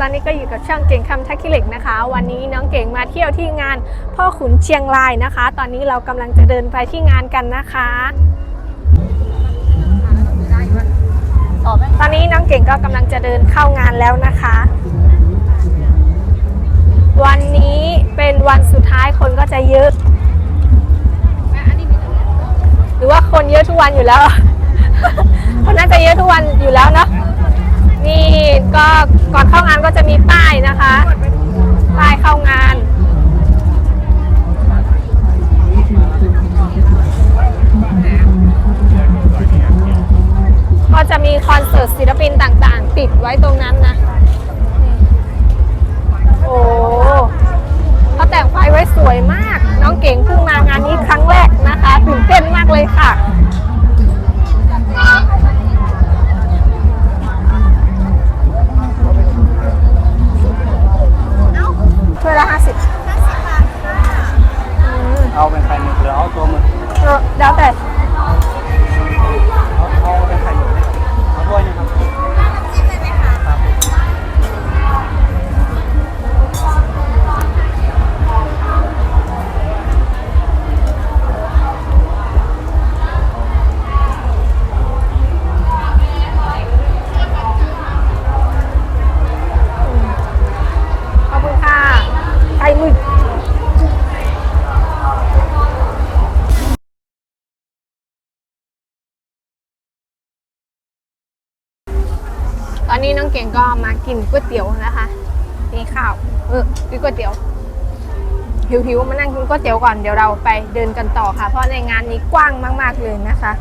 ตอนนี้ก็อยู่กับช่างเก่งคำทักคิเล็กนะคะ วันนี้น้องเก่งมาเที่ยวที่งานพ่อขุนเชียงรายนะคะ ตอนนี้เรากำลังจะเดินไปที่งานกันนะคะ ตอนนี้น้องเก่งก็กำลังจะเดินเข้างานแล้วนะคะ วันนี้เป็นวันสุดท้ายคนก็จะเยอะ หรือว่าคนเยอะทุกวันอยู่แล้ว คนน่าจะเยอะทุกวันอยู่แล้วเนาะ นี่ก็ก่อนเข้างานก็จะมีป้ายนะคะ ป้ายเข้างานก็จะมีคอนเสิร์ตศิลปินต่างๆ ติดไว้ตรงนั้นนะ โอ้เขาแต่งไฟไว้สวยมาก น้องเก่งเพิ่งมางานนี้ครั้งแรกนะคะ ตื่นเต้นมากเลยค่ะ ถ้วยละห้าสิบเอาเป็นไข่หมึกหรือเอาตัวหมึกแล้วแต่เอาเอาเป็นไข่หมึกเอาด้วยนะครับครับ ก่งก็มากินก๋วยเตี๋ยวนะคะนี่ข้าวเออกินก๋วยเตี๋ยวหิวๆมานั่งกินก๋วยเตี๋ยวก่อนเดี๋ยวเราไปเดินกันต่อค่ะ เพราะในงานนี้กว้างมาก ๆเลยนะคะ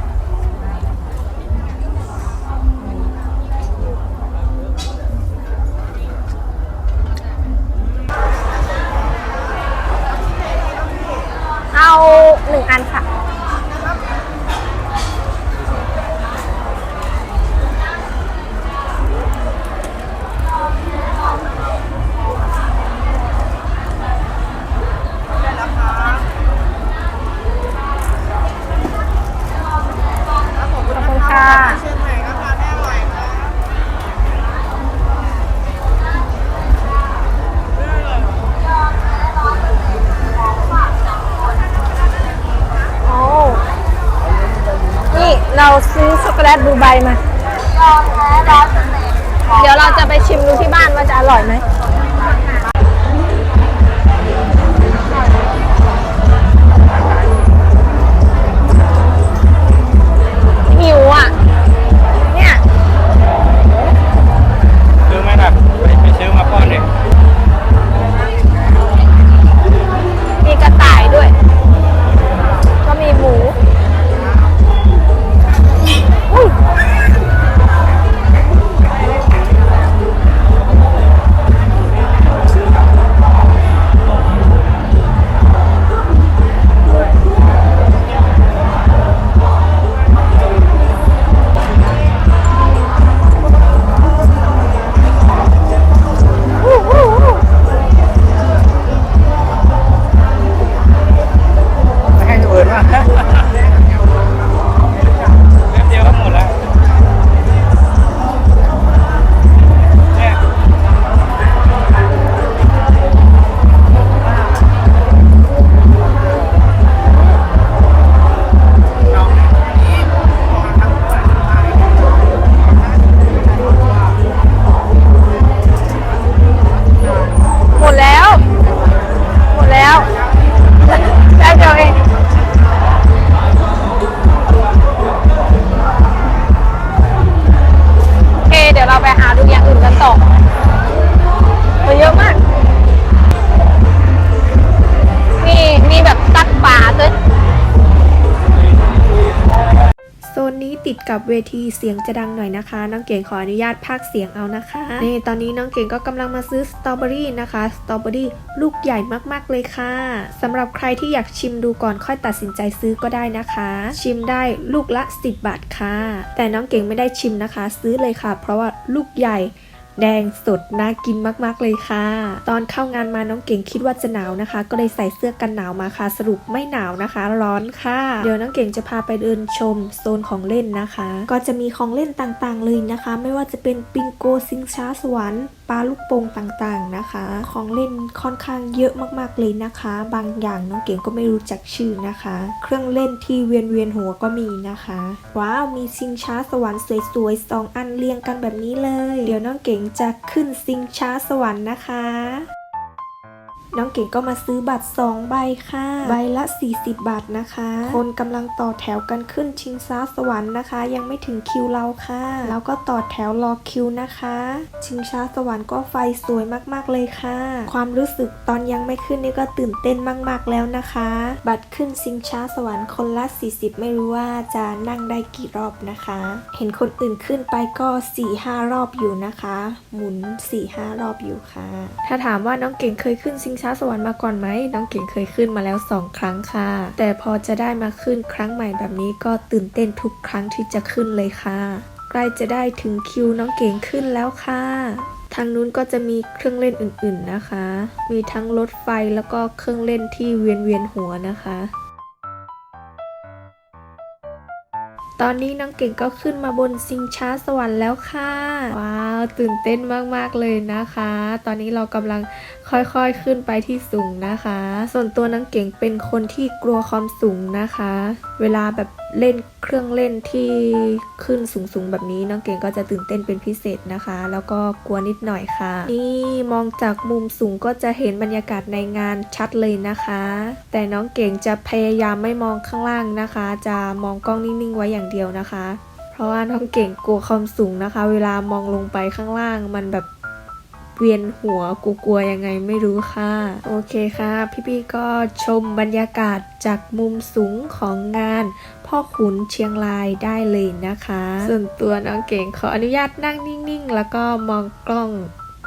ซื้อช็อกโกแลตดูไบมาเดี๋ยวเราจะไปชิมดูที่บ้านว่าจะอร่อยไหมหิวอะ เนี่ย ซื้อไหมล่ะไปไปซื้อมาป้อนดิมี กับเวทีเสียงจะดังหน่อยนะคะ น้องเก่งขออนุญาตพากเสียงเอานะคะนี่ตอนนี้น้องเก่งก็กำลังมาซื้อสตรอเบอรี่นะคะสตรอเบอรี่ลูกใหญ่มากๆเลยค่ะสำหรับใครที่อยากชิมดูก่อนค่อยตัดสินใจซื้อก็ได้นะคะ ชิมได้ลูกละ 10 บาทค่ะ แต่น้องเก่งไม่ได้ชิมนะคะ ซื้อเลยค่ะ เพราะว่าลูกใหญ่ แดงสดน่ากินมากๆเลยค่ะ ตอนเข้างานมาน้องเก่งคิดว่าจะหนาวนะคะ ก็เลยใส่เสื้อกันหนาวมาค่ะ สรุปไม่หนาวนะคะ ร้อนค่ะ เดี๋ยวน้องเก่งจะพาไปเดินชมโซนของเล่นนะคะ ก็จะมีของเล่นต่างๆเลยนะคะ ไม่ว่าจะเป็นปิงโกซิงช้าสวรรค์ ปลาลูกโป่งต่างๆนะคะ ของเล่นค่อนข้างเยอะมากๆเลยนะคะ บางอย่างน้องเก๋งก็ไม่รู้จักชื่อนะคะ เครื่องเล่นที่เวียนเวียนหัวก็มีนะคะ ว้าวมีซิงช้าสวรรค์สวยๆสองอันเรียงกันแบบนี้เลย เดี๋ยวน้องเก๋งจะขึ้นซิงช้าสวรรค์นะคะ น้องเก่งก็มาซื้อบัตร 2 ใบค่ะ ใบละ 40 บาทนะคะ คนกำลังต่อแถวกันขึ้นชิงช้าสวรรค์นะคะ ยังไม่ถึงคิวเราค่ะ แล้วก็ต่อแถวรอคิวนะคะ ชิงช้าสวรรค์ก็ไฟสวยมากๆเลยค่ะ ความรู้สึกตอนยังไม่ขึ้นนี่ก็ตื่นเต้นมาก ๆแล้วนะคะ บัตรขึ้นชิงช้าสวรรค์คนละ 40 ไม่รู้ว่าจะนั่งได้กี่รอบนะคะ เห็นคนอื่นขึ้นไปก็4-5รอบอยู่นะคะ หมุน4-5รอบอยู่ค่ะ ถ้าถามว่าน้องเก่งเคยขึ้นชิงช้าสวรรค์มาก่อนไหมน้องเก่งเคยขึ้นมาแล้ว 2 ครั้งค่ะ แต่พอจะได้มาขึ้นครั้งใหม่แบบนี้ก็ตื่นเต้นทุกครั้งที่จะขึ้นเลยค่ะ ใกล้จะได้ถึงคิวน้องเก่งขึ้นแล้วค่ะทางนู้นก็จะมีเครื่องเล่นอื่นๆนะคะ มีทั้งรถไฟแล้วก็เครื่องเล่นที่เวียนเวียนๆหัวนะคะ ตอนนี้น้องเก่งก็ขึ้นมาบนซิงช้าสวรรค์แล้วค่ะ ว้าว ตื่นเต้นมากๆเลยนะคะ ตอนนี้เรากำลังค่อยๆขึ้นไปที่สูงนะคะ ส่วนตัวน้องเก่งเป็นคนที่กลัวความสูงนะคะ เวลาแบบ เล่นเครื่องเล่นที่ขึ้นสูงๆแบบนี้น้องเก่งก็จะตื่นเต้นเป็นพิเศษนะคะ แล้วก็กลัวนิดหน่อยค่ะ นี่มองจากมุมสูงก็จะเห็นบรรยากาศในงานชัดเลยนะคะ แต่น้องเก่งจะพยายามไม่มองข้างล่างนะคะ จะมองกล้องนิ่งๆไว้อย่างเดียวนะคะ เพราะว่าน้องเก่งกลัวความสูงนะคะ เวลามองลงไปข้างล่างมันแบบ เวียนหัวกูกลัวยังไงไม่รู้ค่ะ โอเคค่ะ พี่ๆก็ชมบรรยากาศจากมุมสูงของงาน พ่อขุนเชียงรายได้เลยนะคะ ส่วนตัวน้องเก่งขออนุญาตนั่งนิ่งๆ แล้วก็มองกล้อง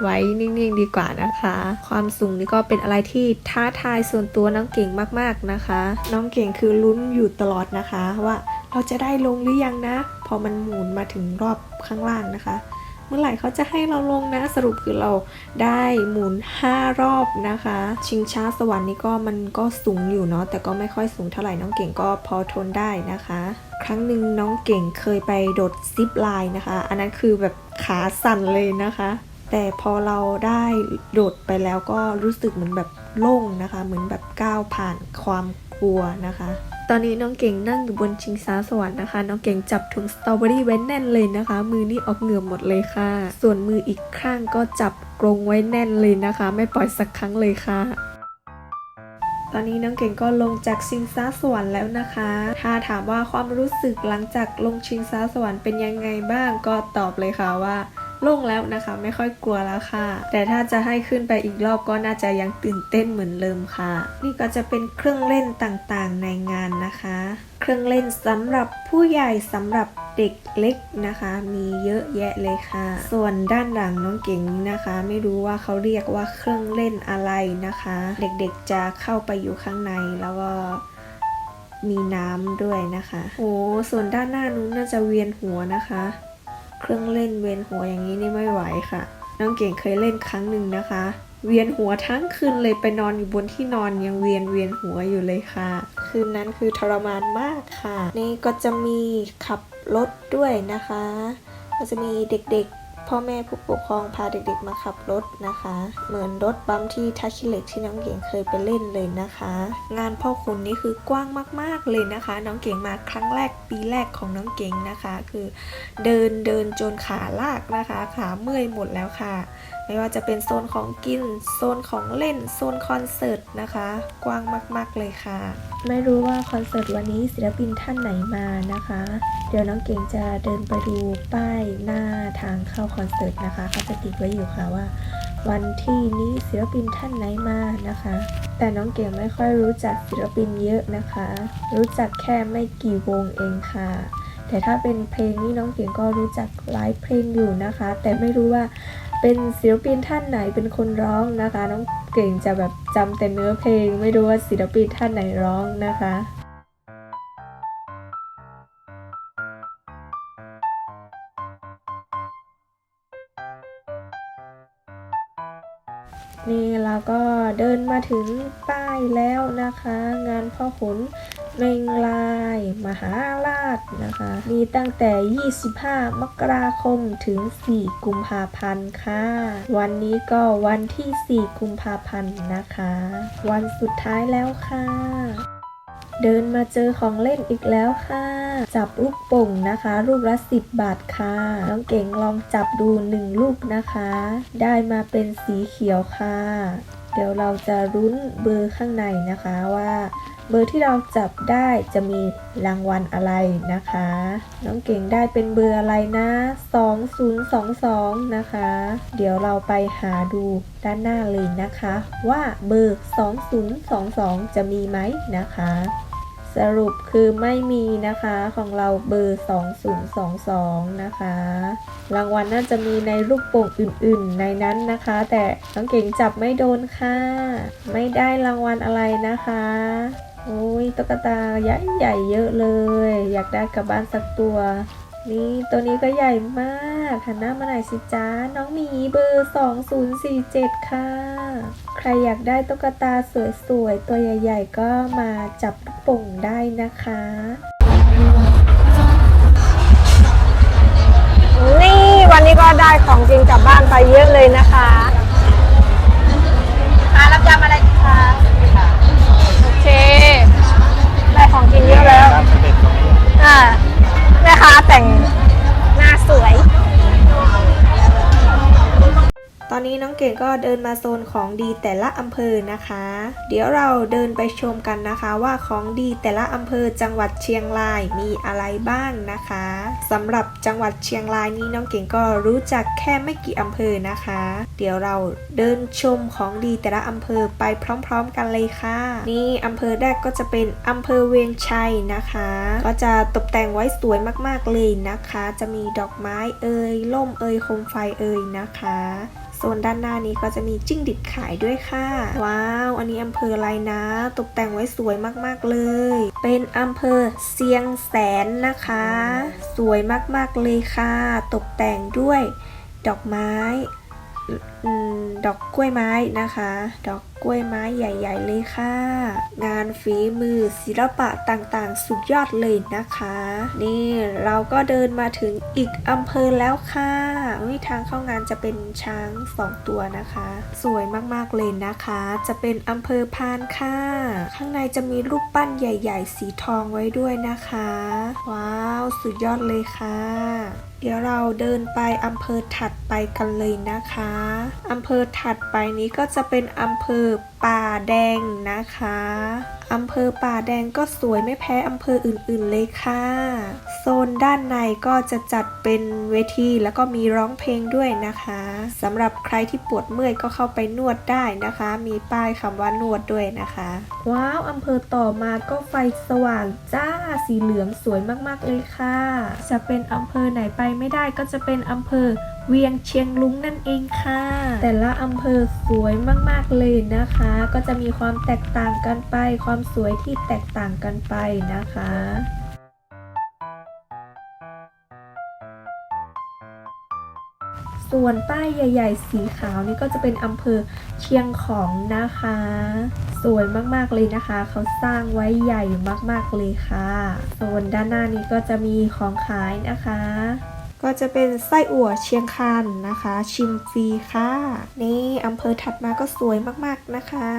ไว้นิ่งๆดีกว่านะคะ ความสูงนี่ก็เป็นอะไรที่ท้าทายส่วนตัวน้องเก่งมากๆนะคะ น้องเก่งคือลุ้นอยู่ตลอดนะคะว่าเราจะได้ลงหรือยังนะ พอมันหมุนมาถึงรอบข้างล่างนะคะ เมื่อไหร่เขาจะให้เราลงนะสรุปคือเราได้หมุน 5 รอบนะคะ ชิงช้าสวรรค์นี่ก็มันก็สูงอยู่เนาะแต่ก็ไม่ค่อยสูงเท่าไหร่น้องเก่งก็พอทนได้นะคะ ครั้งหนึ่งน้องเก่งเคยไปโดดซิปไลน์นะคะ อันนั้นคือแบบขาสั่นเลยนะคะ แต่พอเราได้โดดไปแล้วก็รู้สึกเหมือนแบบโล่งนะคะ เหมือนแบบก้าวผ่านความกลัวนะคะ ตอนนี้น้องเก่งนั่งอยู่บนชิงช้าสวรรค์นะคะ น้องเก่งจับถุงสตรอเบอรี่ไว้แน่นเลยนะคะ มือนี่ออกเหงื่อหมดเลยค่ะ ส่วนมืออีกข้างก็จับกรงไว้แน่นเลยนะคะ ไม่ปล่อยสักครั้งเลยค่ะ ตอนนี้น้องเก่งก็ลงจากชิงช้าสวรรค์แล้วนะคะ ถ้าถามว่าความรู้สึกหลังจากลงชิงช้าสวรรค์เป็นยังไงบ้างก็ตอบเลยค่ะว่า โล่งแล้วนะคะ ไม่ค่อยกลัวแล้วค่ะ แต่ถ้าจะให้ขึ้นไปอีกรอบก็น่าจะยังตื่นเต้นเหมือนเดิมค่ะ นี่ก็จะเป็นเครื่องเล่นต่างๆในงานนะคะ เครื่องเล่นสำหรับผู้ใหญ่สำหรับเด็กเล็กนะคะ มีเยอะแยะเลยค่ะ ส่วนด้านหลังน้องเก่งนี้นะคะ ไม่รู้ว่าเขาเรียกว่าเครื่องเล่นอะไรนะคะ เด็กๆจะเข้าไปอยู่ข้างในแล้วก็มีน้ำด้วยนะคะ โอ้ส่วนด้านหน้านู้นน่าจะเวียนหัวนะคะ เครื่องเล่นเวียนหัวอย่างนี้นี่ไม่ไหวค่ะ น้องเก่งเคยเล่นครั้งหนึ่งนะคะ เวียนหัวทั้งคืนเลยไปนอนอยู่บนที่นอนยังเวียนเวียนหัวอยู่เลยค่ะ คืนนั้นคือทรมานมากค่ะ นี่ก็จะมีขับรถด้วยนะคะ ก็จะมีเด็กๆ พ่อแม่ผู้ปกครองพาเด็กๆมาขับรถนะคะ เหมือนรถบัมที่ทัชชิเล็กที่น้องเก่งเคยไปเล่นเลยนะคะ งานพ่อคุณนี่คือกว้างมากๆเลยนะคะ น้องเก่งมาครั้งแรกปีแรกของน้องเก่งนะคะ คือ เดินเดินจนขาลากนะคะ ขาเมื่อยหมดแล้วค่ะ ไม่ว่าจะเป็นโซนของกิน โซนของเล่น โซนคอนเสิร์ตนะคะ กว้างมาก ๆ เลยค่ะ ไม่รู้ว่าคอนเสิร์ตวันนี้ศิลปินท่านไหนมานะคะ เดี๋ยวน้องเก่งจะเดินไปดูป้ายหน้าทางเข้าคอนเสิร์ตนะคะเขาจะติดไว้อยู่ค่ะว่า วันที่นี้ศิลปินท่านไหนมานะคะ แต่น้องเก่งไม่ค่อยรู้จักศิลปินเยอะนะคะ รู้จักแค่ไม่กี่วงเองค่ะแต่ถ้าเป็นเพลงนี่น้องเก่งก็รู้จักหลายเพลงอยู่นะคะ แต่ไม่รู้ว่า เป็นศิลปินท่านไหนเป็นคนร้องนะคะ น้องเก่งจะแบบจำแต่เนื้อเพลง ไม่รู้ว่าศิลปินท่านไหนร้องนะคะนี่เราก็เดินมาถึงป้ายแล้วนะคะ งานพ่อขุน เมงลาย มหาราชนะคะ มีตั้งแต่ 25 มกราคมถึง 4 กุมภาพันธ์ค่ะ วันนี้ก็วันที่ 4 กุมภาพันธ์นะคะ วันสุดท้ายแล้วค่ะ เดินมาเจอของเล่นอีกแล้วค่ะ จับลูกโป่งนะคะ ลูกละ 10 บาทค่ะ น้องเก่งลองจับดู 1 ลูกนะคะ ได้มาเป็นสีเขียวค่ะ เดี๋ยวเราจะรุ้นเบอร์ข้างในนะคะว่า เบอร์ที่เราจับได้จะมีรางวัลอะไรนะคะ น้องเก่งได้เป็นเบอร์อะไรนะ 2022 นะคะ เดี๋ยวเราไปหาดูด้านหน้าเลยนะคะ ว่าเบอร์ 2022 จะมีไหมนะคะสรุปคือไม่มีนะคะของเราเบอร์ 2022 นะคะ รางวัลน่าจะมีในลูกโป่งอื่นๆ ในนั้นนะคะ แต่น้องเก่งจับไม่โดนค่ะ ไม่ได้รางวัลอะไรนะคะ โอ้ยตุ๊กตาใหญ่ใหญ่ๆเยอะเลย อยากได้กลับบ้านสักตัว นี่ตัวนี้ก็ใหญ่มากหันหน้ามาหน่อยสิจ้าน้องหมีเบอร์ 2047 ค่ะ ใครอยากได้ตุ๊กตาสวยๆ ตัวใหญ่ ๆ ก็มาจับลูกโป่งได้นะคะนี่วันนี้ก็ได้ของจริงกลับบ้านไปเยอะเลยนะคะอารับยำอะไร เก่งก็เดินมาโซนของดีแต่ละอำเภอนะคะ เดี๋ยวเราเดินไปชมกันนะคะว่าของดีแต่ละอำเภอจังหวัดเชียงรายมีอะไรบ้างนะคะสำหรับจังหวัดเชียงรายนี้น้องเก่งก็รู้จักแค่ไม่กี่อำเภอนะคะ เดี๋ยวเราเดินชมของดีแต่ละอำเภอไปพร้อม ๆ กันเลยค่ะ นี่อำเภอแรกก็จะเป็นอำเภอเวียงชัยนะคะ ก็จะตกแต่งไว้สวยมากๆเลยนะคะ จะมีดอกไม้เอ่ยล่มเอ่ยโคมไฟเอ่ยนะคะ โซนด้านหน้านี้ก็จะมีจิ้งดิดขายด้วยค่ะ ว้าว อันนี้อำเภออะไรนะ ตกแต่งไว้สวยมากๆเลย เป็นอำเภอเสียงแสนนะคะ สวยมากๆเลยค่ะ ตกแต่งด้วยดอกไม้อืมดอกกล้วยไม้นะคะ ดอก กล้วยไม้ใหญ่ๆเลยค่ะ งานฝีมือศิลปะต่างๆ สุดยอดเลยนะคะ นี่เราก็เดินมาถึงอีกอำเภอแล้วค่ะอุ๊ยทางเข้างานจะเป็นช้างสองตัวนะคะ สวยมากๆเลยนะคะ จะเป็นอำเภอพานค่ะ ข้างในจะมีรูปปั้นใหญ่ ๆ สีทองไว้ด้วยนะคะ ว้าว สุดยอดเลยค่ะ เดี๋ยวเราเดินไปอำเภอถัดไปกันเลยนะคะอำเภอถัดไปนี้ก็จะเป็นอำเภอป่าแดงนะคะ อำเภอป่าแดงก็สวยไม่แพ้อำเภออื่นๆเลยค่ะ โซนด้านในก็จะจัดเป็นเวทีแล้วก็มีร้องเพลงด้วยนะคะสำหรับใครที่ปวดเมื่อยก็เข้าไปนวดได้นะคะ มีป้ายคำว่านวดด้วยนะคะ ว้าวอำเภอต่อมาก็ไฟสว่างจ้าสีเหลืองสวยมากๆเลยค่ะ จะเป็นอำเภอไหนไปไม่ได้ก็จะเป็นอำเภอเวียงเชียงลุงนั่นเองค่ะ แต่ละอำเภอสวยมากๆเลยนะคะ ก็จะมีความแตกต่างกันไปความสวยที่แตกต่างกันไปนะคะส่วนป้ายใหญ่ ๆ สีขาวนี่ก็จะเป็นอำเภอเชียงของนะคะ สวยมากๆเลยนะคะ เขาสร้างไว้ใหญ่มากๆเลยค่ะ ส่วนด้านหน้านี้ก็จะมีของขายนะคะ ก็จะเป็นไส้อั่วเชียงคานนะคะ ชิมฟรีค่ะ นี่อำเภอถัดมาก็สวยมากๆนะคะ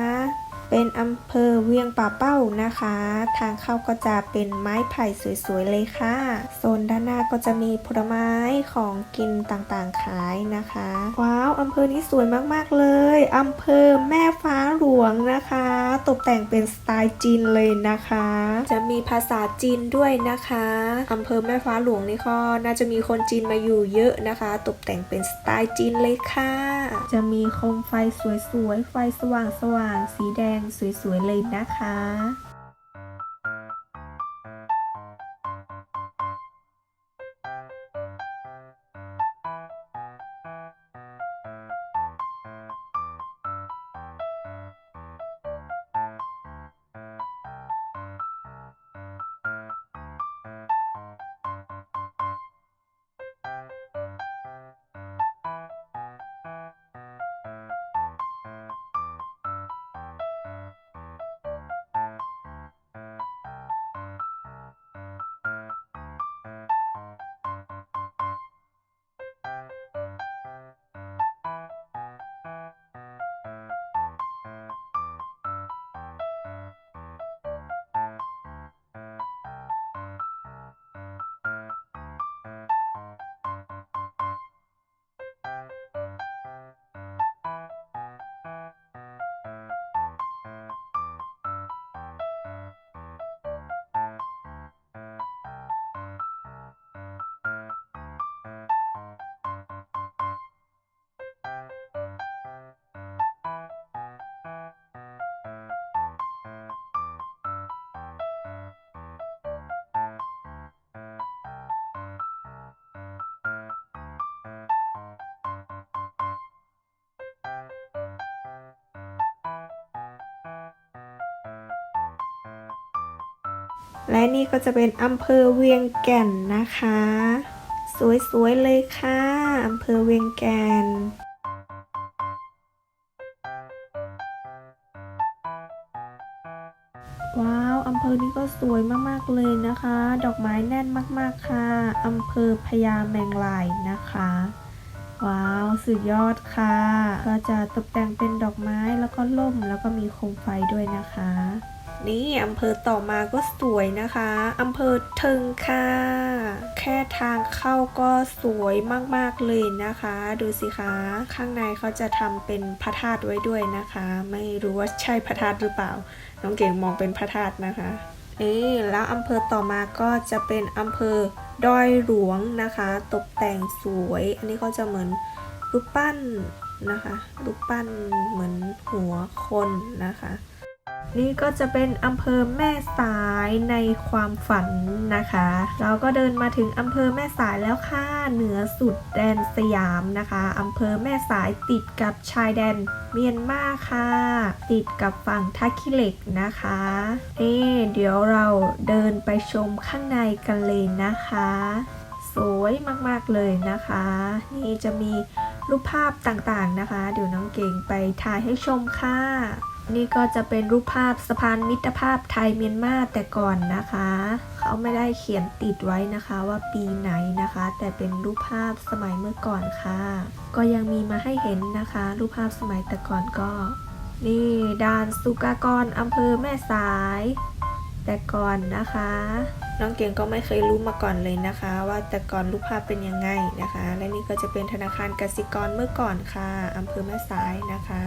เป็นอำเภอเวียงป่าเป้านะคะ ทางเข้าก็จะเป็นไม้ไผ่สวยๆเลยค่ะ โซนด้านหน้าก็จะมีผลไม้ของกินต่างๆขายนะคะ ว้าวอำเภอนี้สวยมากๆเลยอำเภอแม่ฟ้าหลวงนะคะ ตกแต่งเป็นสไตล์จีนเลยนะคะ จะมีภาษาจีนด้วยนะคะอำเภอแม่ฟ้าหลวงนี่ก็น่าจะมีคนจีนมาอยู่เยอะนะคะ ตกแต่งเป็นสไตล์จีนเลยค่ะ จะมีโคมไฟสวยๆไฟสว่างๆสีแดงสวยๆเลยนะคะ และนี่ก็จะเป็นอำเภอเวียงแก่นนะคะ สวยๆเลยค่ะอำเภอเวียงแก่นว้าวอำเภอนี้ก็สวยมากๆเลยนะคะ ดอกไม้แน่นมากๆค่ะอำเภอพญาแมงลายนะคะ ว้าวสุดยอดค่ะ ก็จะตกแต่งเป็นดอกไม้แล้วก็ล่มแล้วก็มีโคมไฟด้วยนะคะ นี่อำเภอต่อมาก็สวยนะคะอำเภอเทิงค่ะ แค่ทางเข้าก็สวยมากๆเลยนะคะ ดูสิคะข้างในเขาจะทำเป็นพระธาตุไว้ด้วยนะคะ ไม่รู้ว่าใช่พระธาตุหรือเปล่า น้องเก่งมองเป็นพระธาตุนะคะนี่แล้วอำเภอต่อมาก็จะเป็นอำเภอดอยหลวงนะคะ ตกแต่งสวย อันนี้ก็จะเหมือนรูปปั้นนะคะรูปปั้นเหมือนหัวคนนะคะ นี่ก็จะเป็นอำเภอแม่สายในความฝันนะคะ เราก็เดินมาถึงอำเภอแม่สายแล้วค่ะเหนือสุดแดนสยามนะคะอำเภอแม่สายติดกับชายแดนเมียนมาค่ะ ติดกับฝั่งท่าขี้เหล็กนะคะนี่เดี๋ยวเราเดินไปชมข้างในกันเลยนะคะ สวยมากๆเลยนะคะ นี่จะมีรูปภาพต่างๆนะคะ เดี๋ยวน้องเก่งไปถ่ายให้ชมค่ะ นี่ก็จะเป็นรูปภาพสะพานมิตรภาพไทยเมียนมาแต่ก่อนนะคะ เขาไม่ได้เขียนติดไว้นะคะว่าปีไหนนะคะ แต่เป็นรูปภาพสมัยเมื่อก่อนค่ะ ก็ยังมีมาให้เห็นนะคะ รูปภาพสมัยแต่ก่อนก็ นี่ด่านสุกากรอำเภอแม่สาย แต่ก่อนนะคะ น้องเก่งก็ไม่เคยรู้มาก่อนเลยนะคะ ว่าแต่ก่อนรูปภาพเป็นยังไงนะคะ และนี่ก็จะเป็นธนาคารกสิกรเมื่อก่อนค่ะอำเภอแม่สายนะคะ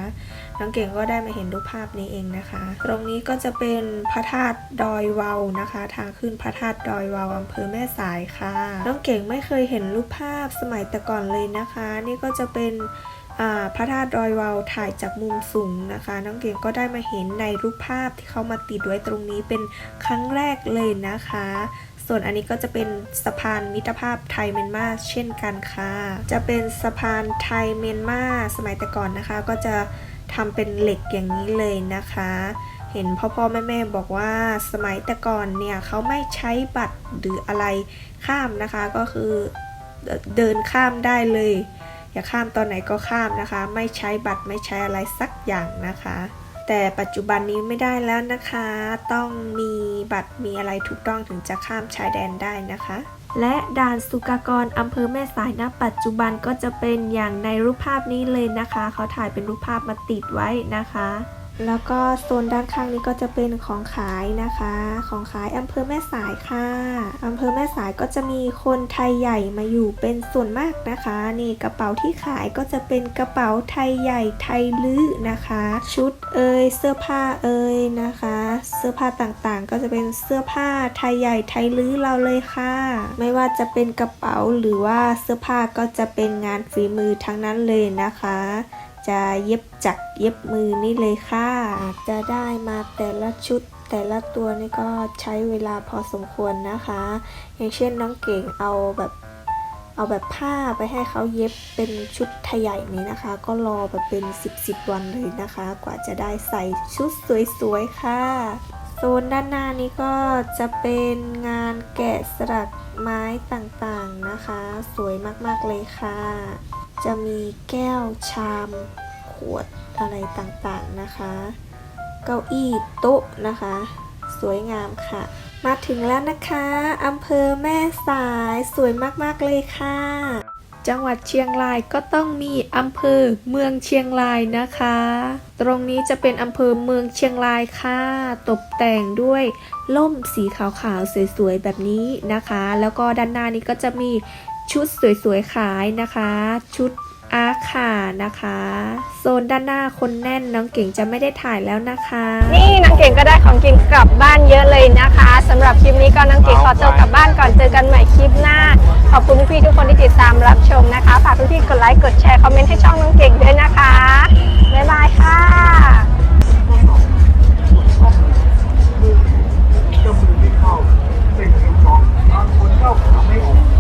น้องเก่งก็ได้มาเห็นรูปภาพนี้เองนะคะ ตรงนี้ก็จะเป็นพระธาตุดอยวาวนะคะ ทางขึ้นพระธาตุดอยวาวอำเภอแม่สายค่ะ น้องเก่งไม่เคยเห็นรูปภาพสมัยแต่ก่อนเลยนะคะ นี่ก็จะเป็น พระธาตุดอยวาวถ่ายจากมุมสูงนะคะ น้องเก่งก็ได้มาเห็นในรูปภาพที่เขามาติดไว้ตรงนี้เป็นครั้งแรกเลยนะคะ ส่วนอันนี้ก็จะเป็นสะพานมิตรภาพไทยเมียนมาเช่นกันค่ะ จะเป็นสะพานไทยเมียนมาสมัยแต่ก่อนนะคะ ก็จะทำเป็นเหล็กอย่างนี้เลยนะคะเห็นพ่อพ่อแม่แม่บอกว่าสมัยแต่ก่อนเนี่ยเขาไม่ใช้บัตรหรืออะไรข้ามนะคะ ก็คือเอ่อเดินข้ามได้เลย อยากข้ามตอนไหนก็ข้ามนะคะ ไม่ใช้บัตรไม่ใช้อะไรสักอย่างนะคะ แต่ปัจจุบันนี้ไม่ได้แล้วนะคะ ต้องมีบัตรมีอะไรถูกต้องถึงจะข้ามชายแดนได้นะคะ และด่านสุกากรอำเภอแม่สายณปัจจุบันก็จะเป็นอย่างในรูปภาพนี้เลยนะคะ เขาถ่ายเป็นรูปภาพมาติดไว้นะคะ แล้วก็โซนด้านข้างนี้ก็จะเป็นของขายนะคะ ของขายอำเภอแม่สายค่ะอำเภอแม่สายก็จะมีคนไทยใหญ่มาอยู่เป็นส่วนมากนะคะ นี่กระเป๋าที่ขายก็จะเป็นกระเป๋าไทยใหญ่ไทยลื้อนะคะ ชุดเอ่ยเสื้อผ้าเอ่ยนะคะ เสื้อผ้าต่างๆ ก็จะเป็นเสื้อผ้าไทยใหญ่ไทยลื้อเราเลยค่ะ ไม่ว่าจะเป็นกระเป๋าหรือว่าเสื้อผ้าก็จะเป็นงานฝีมือทั้งนั้นเลยนะคะ จะเย็บจักรเย็บมือนี่เลยค่ะจจะได้มาแต่ละชุดแต่ละตัวนี่ก็ใช้เวลาพอสมควรนะคะ อย่างเช่นน้องเก่งเอาแบบเอาแบบผ้าไปให้เขาเย็บเป็นชุดไทยใหญ่นี้นะคะ ก็รอแบบเป็น 10 10 วันเลยนะคะ กว่าจะได้ใส่ชุดสวยๆค่ะโซนด้านหน้านี้ก็จะเป็นงานแกะสลักไม้ต่างๆนะคะ สวยมากๆเลยค่ะ จะมีแก้วชาม ขวดอะไรต่างๆนะคะ เก้าอี้โต๊ะนะคะ สวยงามค่ะ มาถึงแล้วนะคะอำเภอแม่สายสวยมากๆเลยค่ะ จังหวัดเชียงรายก็ต้องมีอำเภอเมืองเชียงรายนะคะ ตรงนี้จะเป็นอำเภอเมืองเชียงรายค่ะ ตกแต่งด้วยล่มสีขาวๆสวยๆแบบนี้นะคะ แล้วก็ด้านหน้านี้ก็จะมี ชุดสวยๆขายนะคะ ชุดอาขานะคะ โซนด้านหน้าคนแน่นน้องเก่งจะไม่ได้ถ่ายแล้วนะคะ นี่น้องเก่งก็ได้ของกินกลับบ้านเยอะเลยนะคะสำหรับคลิปนี้ก็น้องเก่งขอตัวกลับบ้านก่อนเจอกันใหม่คลิปหน้า ขอบคุณพี่ทุกคนที่ติดตามรับชมนะคะฝากพี่กดไลค์กดแชร์คอมเมนต์ให้ช่องน้องเก่งด้วยนะคะบ๊ายบายค่ะเจ้ามือไม่เข้าสิ่งที่องบางคนเข้าขาไม่ออก